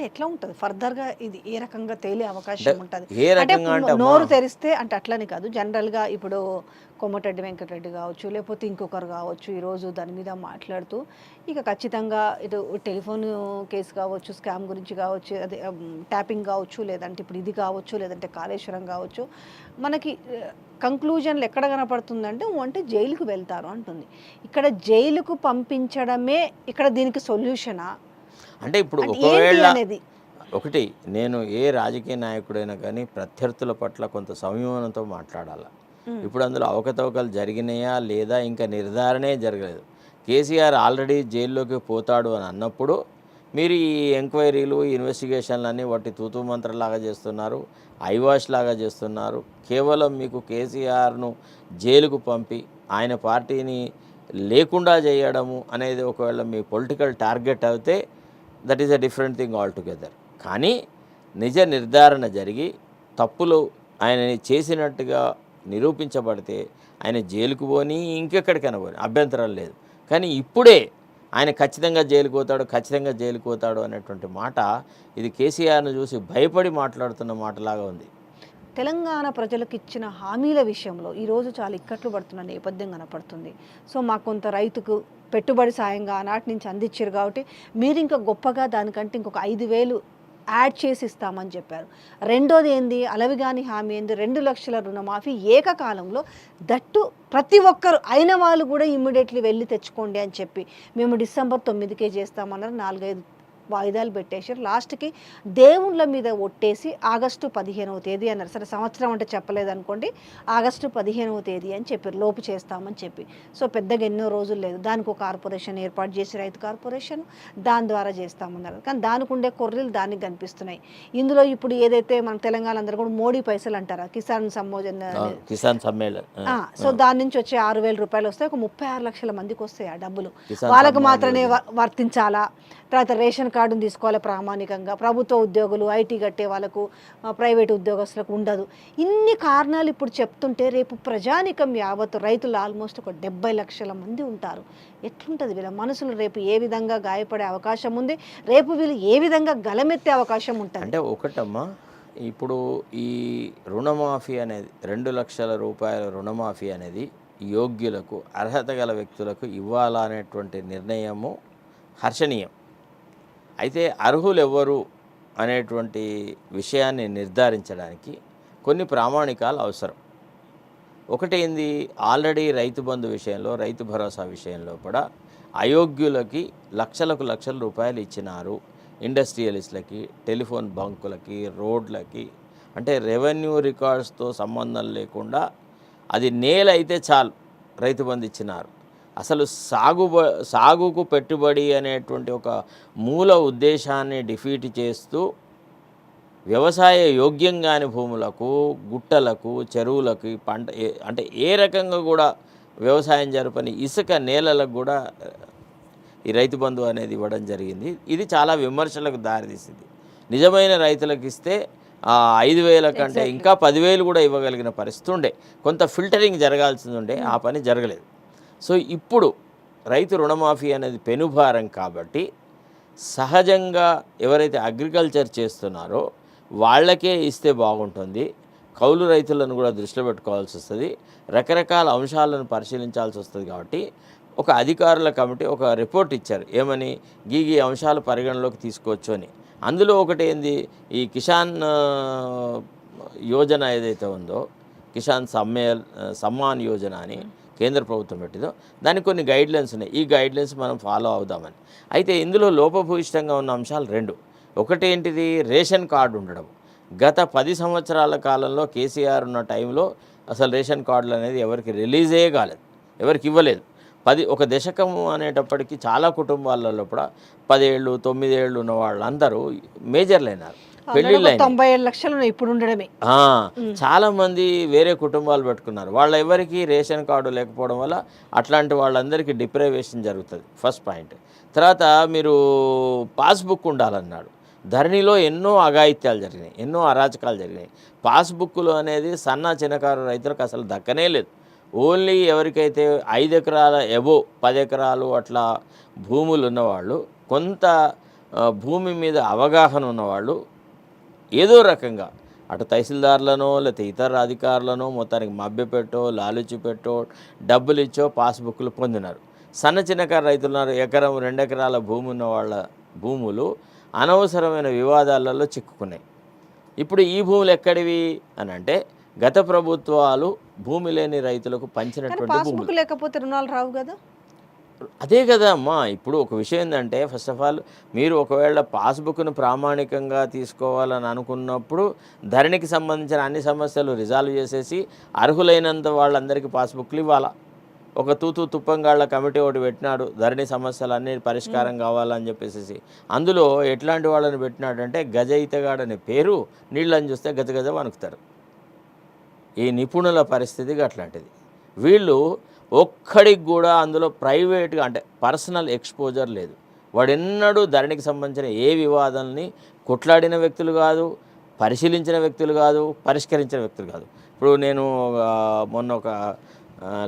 అంటే ఎట్లా ఉంటుంది? ఫర్దర్గా ఇది ఏ రకంగా తేలే అవకాశం ఉంటుంది? అంటే నోరు తెరిస్తే అంటే అట్లని కాదు. జనరల్గా ఇప్పుడు కొమ్మటిరెడ్డి వెంకటరెడ్డి కావచ్చు లేకపోతే ఇంకొకరు కావచ్చు ఈరోజు దాని మీద మాట్లాడుతూ ఇక ఖచ్చితంగా ఇటు టెలిఫోన్ కేసు కావచ్చు స్కామ్ గురించి కావచ్చు అదే ట్యాపింగ్ కావచ్చు లేదంటే ఇప్పుడు ఇది కావచ్చు లేదంటే కాళేశ్వరం కావచ్చు మనకి కంక్లూజన్లు ఎక్కడ కనపడుతుందంటే అంటే జైలుకు వెళ్తారు అంటుంది. ఇక్కడ జైలుకు పంపించడమే ఇక్కడ దీనికి సొల్యూషనా? అంటే ఇప్పుడు ఒకవేళ ఒకటి నేను ఏ రాజకీయ నాయకుడైనా కానీ ప్రత్యర్థుల పట్ల కొంత సంయమనంతో మాట్లాడాలి. ఇప్పుడు అందులో అవకతవకలు జరిగినాయా లేదా ఇంకా నిర్ధారణే జరగలేదు. కేసీఆర్ ఆల్రెడీ జైల్లోకి పోతాడు అని అన్నప్పుడు మీరు ఈ ఎంక్వైరీలు ఇన్వెస్టిగేషన్లు అన్నీ వాటి తూతూ మంత్రలాగా చేస్తున్నారు ఐవాష్ లాగా చేస్తున్నారు. కేవలం మీకు కేసీఆర్ను జైలుకు పంపి ఆయన పార్టీని లేకుండా చేయడము అనేది ఒకవేళ మీ పొలిటికల్ టార్గెట్ అయితే that is a different thing altogether కానీ నిజ నిర్ధారణ జరిగి తప్పులు ఆయన చేసినట్టుగా నిరూపించబడితే ఆయన జైలుకు పోని ఇంకెక్కడికైనా పోని అభ్యంతరం లేదు. కానీ ఇప్పుడే ఆయన ఖచ్చితంగా జైలుకు పోతాడు ఖచ్చితంగా జైలుకు పోతాడు అనేటువంటి మాట ఇది కేసీఆర్ను చూసి భయపడి మాట్లాడుతున్న మాటలాగా ఉంది. తెలంగాణ ప్రజలకు ఇచ్చిన హామీల విషయంలో ఈరోజు చాలా ఇక్కట్లు పడుతున్న నేపథ్యం కనపడుతుంది. సో మాకు కొంత రైతుకు పెట్టుబడి సాయంగా ఆనాటి నుంచి అందించారు కాబట్టి మీరు ఇంకా గొప్పగా దానికంటే ఇంకొక ఐదు వేలు యాడ్ చేసి ఇస్తామని చెప్పారు. రెండోది ఏంది? అలవిగాని హామీ ఏంది? రెండు లక్షల రుణమాఫీ ఏకకాలంలో దట్టు ప్రతి ఒక్కరు అయిన వాళ్ళు కూడా ఇమ్మీడియట్లీ వెళ్ళి తెచ్చుకోండి అని చెప్పి మేము డిసెంబర్ తొమ్మిదికే చేస్తామన్నారు. నాలుగైదు వాయిదాలు పెట్టేశారు. లాస్ట్కి దేవుళ్ళ మీద ఒట్టేసి ఆగస్టు పదిహేనవ తేదీ అన్నారు. సరే సంవత్సరం అంటే చెప్పలేదు అనుకోండి ఆగస్టు పదిహేనవ తేదీ అని చెప్పారు. లోపు చేస్తామని చెప్పి. సో పెద్దగా ఎన్నో రోజులు లేదు. దానికి ఒక కార్పొరేషన్ ఏర్పాటు చేసి రైతు కార్పొరేషన్ దాని ద్వారా చేస్తామన్నారు. కానీ దానికి ఉండే కొర్రీలు దానికి కనిపిస్తున్నాయి. ఇందులో ఇప్పుడు ఏదైతే మన తెలంగాణ అందరూ కూడా మోడీ పైసలు అంటారా? కిసాన్ సమ్మోజన్ కిసాన్ సమ్మేళన్ సో దాని నుంచి వచ్చే ఆరు వేల రూపాయలు వస్తాయి. ఒక ముప్పై ఆరు లక్షల మందికి వస్తాయి ఆ డబ్బులు. వాళ్ళకు మాత్రమే వర్తించాలా? తర్వాత రేషన్ కార్డును తీసుకోవాలి ప్రామాణికంగా. ప్రభుత్వ ఉద్యోగులు ఐటీ కట్టే వాళ్ళకు ప్రైవేటు ప్రైవేట్ ఉద్యోగస్తులకు ఉండదు. ఇన్ని కారణాలు ఇప్పుడు చెప్తుంటే రేపు ప్రజానికం యావత్ రైతులు ఆల్మోస్ట్ ఒక డెబ్బై లక్షల మంది ఉంటారు. ఎట్లుంటుంది వీళ్ళ మనసులు? రేపు ఏ విధంగా గాయపడే అవకాశం ఉంది? రేపు వీళ్ళు ఏ విధంగా గలమెత్తే అవకాశం ఉంటుంది? అంటే ఒకటమ్మా ఇప్పుడు ఈ రుణమాఫీ అనేది రెండు లక్షల రూపాయల రుణమాఫీ అనేది యోగ్యులకు అర్హత గల వ్యక్తులకు ఇవ్వాలనేటువంటి నిర్ణయము హర్షణీయం. అయితే అర్హులు ఎవరు అనేటువంటి విషయాన్ని నిర్ధారించడానికి కొన్ని ప్రామాణికాలు అవసరం. ఒకటేంది ఆల్రెడీ రైతు బంధు విషయంలో రైతు భరోసా విషయంలో కూడా అయోగ్యులకి లక్షలకు లక్షల రూపాయలు ఇచ్చినారు ఇండస్ట్రియలిస్టులకి టెలిఫోన్ బంకులకి రోడ్లకి. అంటే రెవెన్యూ రికార్డ్స్తో సంబంధం లేకుండా అది నేల అయితే చాలు రైతు బంధు ఇచ్చినారు. అసలు సాగు సాగుకు పెట్టుబడి అనేటువంటి ఒక మూల ఉద్దేశాన్ని డిఫీట్ చేస్తూ వ్యవసాయ యోగ్యం కాని భూములకు గుట్టలకు చెరువులకి పంట ఏ- అంటే ఏ రకంగా కూడా వ్యవసాయం జరపని ఇసుక నేలలకు కూడా ఈ రైతు బంధు అనేది ఇవ్వడం జరిగింది. ఇది చాలా విమర్శలకు దారితీసింది. నిజమైన రైతులకు ఇస్తే ఆ, ఐదు వేల కంటే ఇంకా పదివేలు కూడా ఇవ్వగలిగిన పరిస్థితి ఉండే. కొంత ఫిల్టరింగ్ జరగాల్సింది ఉండే. ఆ పని జరగలేదు. సో ఇప్పుడు రైతు రుణమాఫీ అనేది పెనుభారం కాబట్టి సహజంగా ఎవరైతే అగ్రికల్చర్ చేస్తున్నారో వాళ్ళకే ఇస్తే బాగుంటుంది. కౌలు రైతులను కూడా దృష్టిలో పెట్టుకోవాల్సి వస్తుంది. రకరకాల అంశాలను పరిశీలించాల్సి వస్తుంది కాబట్టి ఒక అధికారుల కమిటీ ఒక రిపోర్ట్ ఇచ్చారు. ఏమని? గీ గీ అంశాలు పరిగణలోకి తీసుకోవచ్చు అని. అందులో ఒకటి ఏంది? ఈ కిసాన్ యోజన ఏదైతే ఉందో కిసాన్ సమ్మేల్ సమ్మాన్ యోజన అని కేంద్ర ప్రభుత్వం పెట్టిందో దానికి కొన్ని గైడ్లైన్స్ ఉన్నాయి. ఈ గైడ్లైన్స్ మనం ఫాలో అవుదామని. అయితే ఇందులో లోపభూయిష్టంగా ఉన్న అంశాలు రెండు. ఒకటి ఏంటిది? రేషన్ కార్డు ఉండడం. గత పది సంవత్సరాల కాలంలో కేసీఆర్ ఉన్న టైంలో అసలు రేషన్ కార్డులు అనేది ఎవరికి రిలీజే కాలేదు. ఎవరికి ఇవ్వలేదు. పది ఒక దశకము అనేటప్పటికి చాలా కుటుంబాలలో కూడా పదేళ్ళు తొమ్మిదేళ్ళు ఉన్న వాళ్ళందరూ మేజర్లు పెళ్ళిళ్ళు. తొంభై ఏడు లక్షలు ఇప్పుడు ఉండడమే. చాలా మంది వేరే కుటుంబాలు పెట్టుకున్నారు. వాళ్ళ ఎవరికి రేషన్ కార్డు లేకపోవడం వల్ల అట్లాంటి వాళ్ళందరికీ డిప్రైవేషన్ జరుగుతుంది. First point. తర్వాత మీరు పాస్బుక్ ఉండాలన్నాడు. ధరణిలో ఎన్నో అఘాయిత్యాలు జరిగినాయి ఎన్నో అరాచకాలు జరిగినాయి. పాస్బుక్లు అనేది సన్న చిన్నకారు రైతులకు అసలు దక్కనే లేదు. ఓన్లీ ఎవరికైతే ఐదు ఎకరాల ఎబో పది ఎకరాలు అట్లా భూములు ఉన్నవాళ్ళు కొంత భూమి మీద అవగాహన ఉన్నవాళ్ళు ఏదో రకంగా. అటు తహసీల్దార్లనో లేకపోతే ఇతర అధికారులనో మొత్తానికి మభ్యపెట్టో లాలుచి పెట్టో డబ్బులు ఇచ్చో పాస్బుక్లు పొందినారు. సన్న చిన్నకారు రైతులు ఉన్నారు ఎకరం రెండు ఎకరాల భూమి ఉన్న వాళ్ళ భూములు అనవసరమైన వివాదాలలో చిక్కుకున్నాయి. ఇప్పుడు ఈ భూములు ఎక్కడివి అని అంటే గత ప్రభుత్వాలు భూమి లేని రైతులకు పంచినటువంటి లేకపోతే రుణాలు రావు కదా? అదే కదా అమ్మా ఇప్పుడు ఒక విషయం ఏంటంటే ఫస్ట్ ఆఫ్ ఆల్ మీరు ఒకవేళ పాస్బుక్ను ప్రామాణికంగా తీసుకోవాలని అనుకున్నప్పుడు ధరణికి సంబంధించిన అన్ని సమస్యలు రిజాల్వ్ చేసేసి అర్హులైనంత వాళ్ళందరికీ పాస్బుక్లు ఇవ్వాలా? ఒక తూతూ తుప్పంగాళ్ళ కమిటీ ఒకటి పెట్టినాడు ధరణి సమస్యలు అన్ని పరిష్కారం కావాలని చెప్పేసి అందులో ఎట్లాంటి వాళ్ళని పెట్టినాడంటే గజ ఈతగాడనే పేరు నీళ్ళని చూస్తే గజ గజ వణుకుతారు. ఈ నిపుణుల పరిస్థితి అట్లాంటిది. వీళ్ళు ఒక్కడికి కూడా అందులో ప్రైవేట్గా అంటే పర్సనల్ ఎక్స్పోజర్ లేదు. వాడెన్నడూ ధరణికి సంబంధించిన ఏ వివాదాలని కొట్లాడిన వ్యక్తులు కాదు పరిశీలించిన వ్యక్తులు కాదు పరిష్కరించిన వ్యక్తులు కాదు. ఇప్పుడు నేను మొన్న ఒక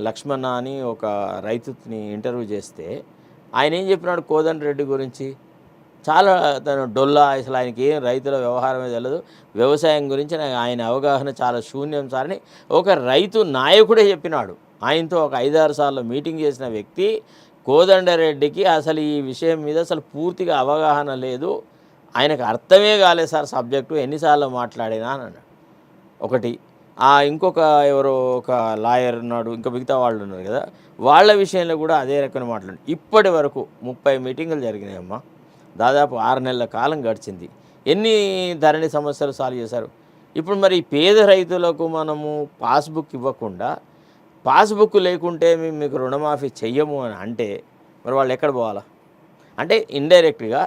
లక్ష్మణ అని ఒక రైతుని ఇంటర్వ్యూ చేస్తే ఆయన ఏం చెప్పినాడు కోదండ రెడ్డి గురించి? చాలా తను డొల్లా అసలు ఆయనకి ఏం రైతుల వ్యవహారమే తెలియదు వ్యవసాయం గురించి నాకు ఆయన అవగాహన చాలా శూన్యం సార్ ఒక రైతు నాయకుడే చెప్పినాడు. ఆయనతో ఒక ఐదారు సార్లు మీటింగ్ చేసిన వ్యక్తి కోదండరెడ్డికి అసలు ఈ విషయం మీద అసలు పూర్తిగా అవగాహన లేదు. ఆయనకు అర్థమే కాలేదు సార్ సబ్జెక్టు ఎన్నిసార్లు మాట్లాడినా అని అన్నాడు. ఒకటి ఆ ఇంకొక ఎవరో ఒక లాయర్ ఉన్నాడు ఇంకా మిగతా వాళ్ళు ఉన్నారు కదా వాళ్ళ విషయంలో కూడా అదే రకమైన మాట్లాడు ఇప్పటి వరకు ముప్పై మీటింగులు జరిగినాయమ్మా. దాదాపు ఆరు నెలల కాలం గడిచింది. ఎన్ని ధరణి సమస్యలు సాల్వ్ చేశారు? ఇప్పుడు మరి పేద రైతులకు మనము పాస్బుక్ ఇవ్వకుండా పాస్బుక్ లేకుంటే మేము మీకు రుణమాఫీ చెయ్యము అని అంటే మరి వాళ్ళు ఎక్కడ పోవాలా? అంటే ఇండైరెక్ట్గా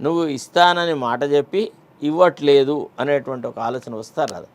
నువ్వు ఇస్తానని మాట చెప్పి ఇవ్వట్లేదు అనేటువంటి ఒక ఆలోచన వస్తారు? కదా